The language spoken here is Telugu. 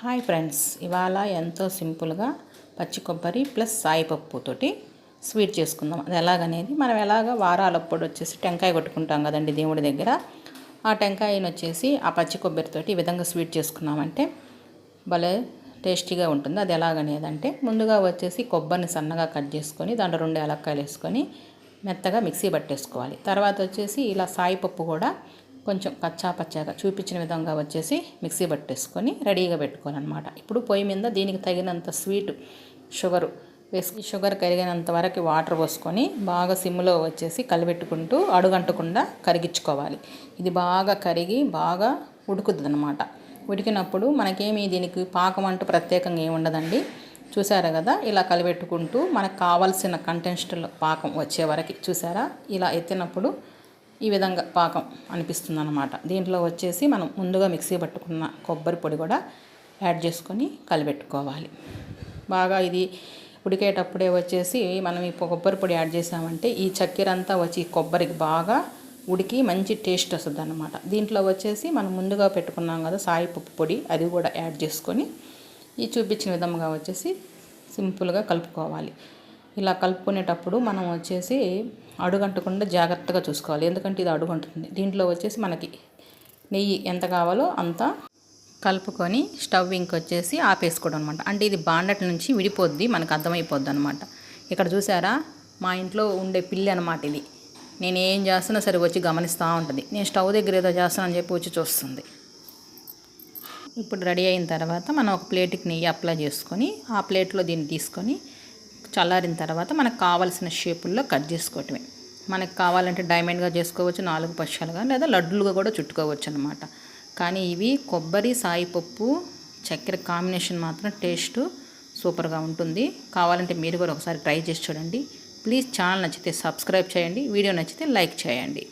హాయ్ ఫ్రెండ్స్ ఇవాళ ఎంతో సింపుల్గా పచ్చి కొబ్బరి ప్లస్ సాయిపప్పుతోటి స్వీట్ చేసుకుందాం. అది ఎలాగనేది మనం ఎలాగ వారాలప్పుడు వచ్చేసి టెంకాయ కొట్టుకుంటాం కదండి దేవుడి దగ్గర. ఆ టెంకాయని వచ్చేసి ఆ పచ్చి కొబ్బరితోటి ఈ విధంగా స్వీట్ చేసుకున్నామంటే భలే టేస్టీగా ఉంటుంది. అది ఎలాగనేదంటే ముందుగా వచ్చేసి కొబ్బరిని సన్నగా కట్ చేసుకొని దాంట్లో రెండు ఏలక్కాయలు వేసుకొని మెత్తగా మిక్సీ పట్టేసుకోవాలి. తర్వాత వచ్చేసి ఇలా సాయిపప్పు కూడా కొంచెం కచ్చా పచ్చాగా చూపించిన విధంగా వచ్చేసి మిక్సీ పట్టేసుకొని రెడీగా పెట్టుకోవాలన్నమాట. ఇప్పుడు పొయ్యి మీద దీనికి తగినంత స్వీట్ షుగరు వేసి షుగర్ కరిగినంత వరకు వాటర్ పోసుకొని బాగా సిమ్లో వచ్చేసి కలిపెట్టుకుంటూ అడుగంటకుండా కరిగించుకోవాలి. ఇది బాగా కరిగి బాగా ఉడుకుతుంది అనమాట ఉడికినప్పుడు మనకేమి దీనికి పాకం అంటూ ప్రత్యేకంగా ఏమి ఉండదండి. చూసారా కదా? ఇలా కలిపెట్టుకుంటూ మనకు కావాల్సిన కంటెన్స్టల్ పాకం వచ్చే వరకు చూసారా? ఇలా ఎత్తినప్పుడు ఈ విధంగా పాకం అనిపిస్తుంది అనమాట దీంట్లో వచ్చేసి మనం ముందుగా మిక్సీ పట్టుకున్న కొబ్బరి పొడి కూడా యాడ్ చేసుకొని కలిపెట్టుకోవాలి. బాగా ఇది ఉడికేటప్పుడే వచ్చేసి మనం ఈ కొబ్బరి పొడి యాడ్ చేసామంటే ఈ చక్కెర అంతా వచ్చి కొబ్బరికి బాగా ఉడికి మంచి టేస్ట్ వస్తుంది అనమాట దీంట్లో వచ్చేసి మనం ముందుగా పెట్టుకున్నాం కదా సాయిపప్పు పొడి అది కూడా యాడ్ చేసుకొని ఈ చూపించిన విధంగా వచ్చేసి సింపుల్గా కలుపుకోవాలి. ఇలా కలుపుకునేటప్పుడు మనం వచ్చేసి అడుగంటకుండా జాగ్రత్తగా చూసుకోవాలి. ఎందుకంటే ఇది అడుగంటుతుంది దీంట్లో వచ్చేసి మనకి నెయ్యి ఎంత కావాలో అంత కలుపుకొని స్టవ్ ఇంకొచ్చేసి ఆపేసుకోవడం అనమాట అంటే ఇది బాండట్ నుంచి విడిపోద్ది మనకు అర్థమైపోద్ది అనమాట ఇక్కడ చూసారా? మా ఇంట్లో ఉండే పిల్లి అనమాట ఇది. నేను ఏం చేస్తున్నా సరే వచ్చి గమనిస్తూ ఉంటుంది. నేను స్టవ్ దగ్గర ఏదో చేస్తానని చెప్పి వచ్చి చూస్తుంది. ఇప్పుడు రెడీ అయిన తర్వాత మనం ఒక ప్లేట్కి నెయ్యి అప్లై చేసుకొని ఆ ప్లేట్లో దీన్ని తీసుకొని చల్లారిన తర్వాత మనకు కావాల్సిన షేపుల్లో కట్ చేసుకోవటమే. మనకు కావాలంటే డైమండ్గా చేసుకోవచ్చు నాలుగు పక్షాలుగా లేదా లడ్డులుగా కూడా చుట్టుకోవచ్చు అనమాట కానీ ఇవి కొబ్బరి సాయిపప్పు చక్కెర కాంబినేషన్ మాత్రం టేస్ట్ సూపర్గా ఉంటుంది. కావాలంటే మీరు కూడా ఒకసారి ట్రై చేసి చూడండి. ప్లీజ్ ఛానల్ నచ్చితే సబ్స్క్రైబ్ చేయండి. వీడియో నచ్చితే లైక్ చేయండి.